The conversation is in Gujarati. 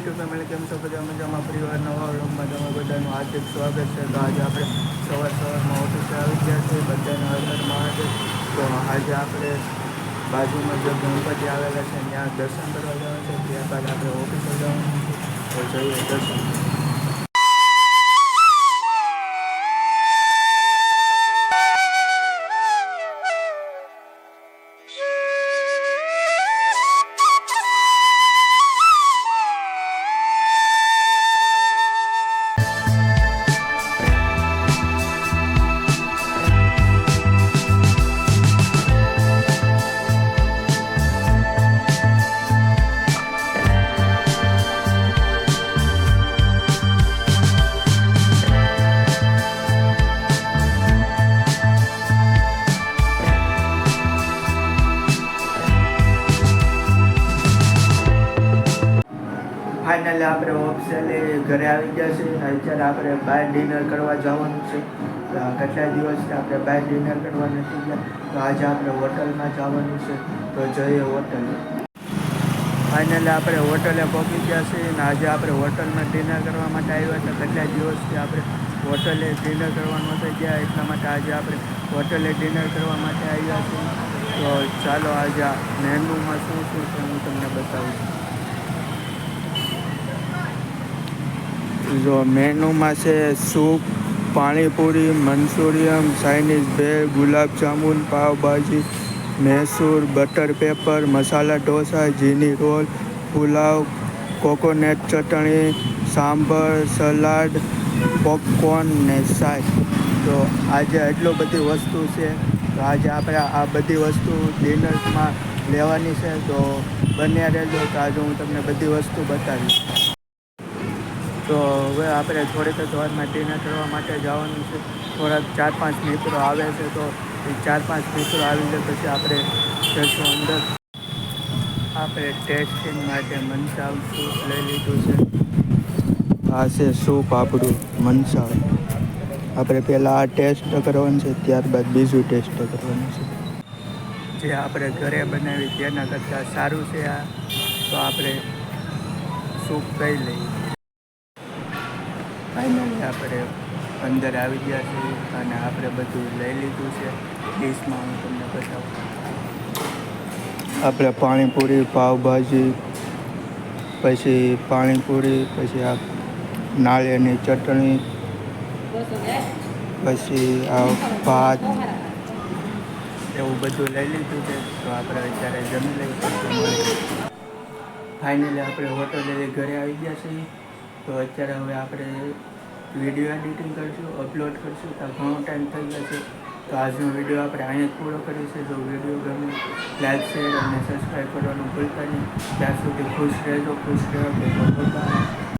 યુટ્યુબ ફેમિલી કેમ છો બધા? મજામાં? પરિવાર નવા, વ્લોગમાં તમે બધાનું હાર્દિક સ્વાગત છે. તો આજે આપણે સવાર સવારમાં ઓફિસે આવી ગયા છીએ બધાને હર મહાદેવ તો આજે આપણે બાજુમાં જે ગણપતિ આવેલા છે, ત્યાં દર્શન કરવા જવાનું છે. ત્યારબાદ આપણે ઓફિસે જવાનું છે. તો જઈએ દર્શન. ફાઇનલી આપણે ઓફિસેલી ઘરે આવી ગયા છે અત્યારે આપણે બહાર ડિનર કરવા જવાનું છે. કેટલા દિવસથી આપણે બહાર ડિનર કરવા નથી ગયા? તો આજે આપણે હોટલમાં જવાનું છે. તો જઈએ હોટલ ફાઇનલી આપણે હોટલે પહોંચી ગયા છીએ અને આજે આપણે હોટલમાં ડિનર કરવા માટે આવ્યા હતા. કેટલા દિવસથી આપણે હોટલે ડિનર કરવા નહોતા ગયા, એટલા માટે આજે આપણે હોટલે ડિનર કરવા માટે આવ્યા છીએ. તો ચાલો આજે મેનુમાં શું શું છે હું તમને બતાવું જો મેનુમાં છે soup, panipuri manchurian Chinese bhel gulab jamun pav bhaji, Mysore, butter paper, masala dosa jini roll, pulao, coconut chutney, sambar, salad, popcorn ને સાય તો આજે એટલો બધી વસ્તુ છે. તો આજે આપણે આ બધી વસ્તુ ડિનરમાં લેવાની છે. તો બન્યા રહેજો. તો આજે હું તમને બધી વસ્તુ બતાવીશ. તો હવે આપણે થોડીક જ વારમાં ડિનર કરવા માટે જવાનું છે. થોડાક ચાર પાંચ મિત્રો આવે છે તો એ ચાર પાંચ મિત્રો આવી જાય પછી આપણે જઈશું અંદર. આપણે ટેસ્ટિંગ માટે મનસાવ સૂપ લઈ લીધું છે. આ છે સૂપ આપણું મનસાવ આપણે પહેલાં આ ટેસ્ટ કરવાનું છે ત્યારબાદ બીજું ટેસ્ટ કરવાનું છે. જે આપણે ઘરે બનાવી તેના કરતાં સારું છે આ. તો આપણે સૂપ કહી લઈએ. ફાઇનલી આપણે અંદર આવી ગયા છીએ અને આપણે બધું લઈ લીધું છે. ડીશમાં હું તમને બતાવું. આપણે પાણીપુરી પાવભાજી પછી પાણીપુરી પછી આ નાળિયાની ચટણી પછી આ ભાત. એવું બધું લઈ લીધું છે તો આપણે અત્યારે જમી લઈએ. ફાઇનલી આપણે હોટલે ઘરે આવી ગયા છીએ. તો અત્યારે હવે આપણે વીડિયો એડિટિંગ કરશું અપલોડ કરશું, તો ઘણો ટાઈમ થઈ જશે તો આજનો વીડિયો આપણે અહીંયા જ પૂરો કરીશું જો વીડિયો ગમે લાઈક શેર અને સબસ્ક્રાઈબ કરવાનું ભૂલતા નહીં. ત્યાં સુધી ખુશ રહેજો ખુશ રહેજો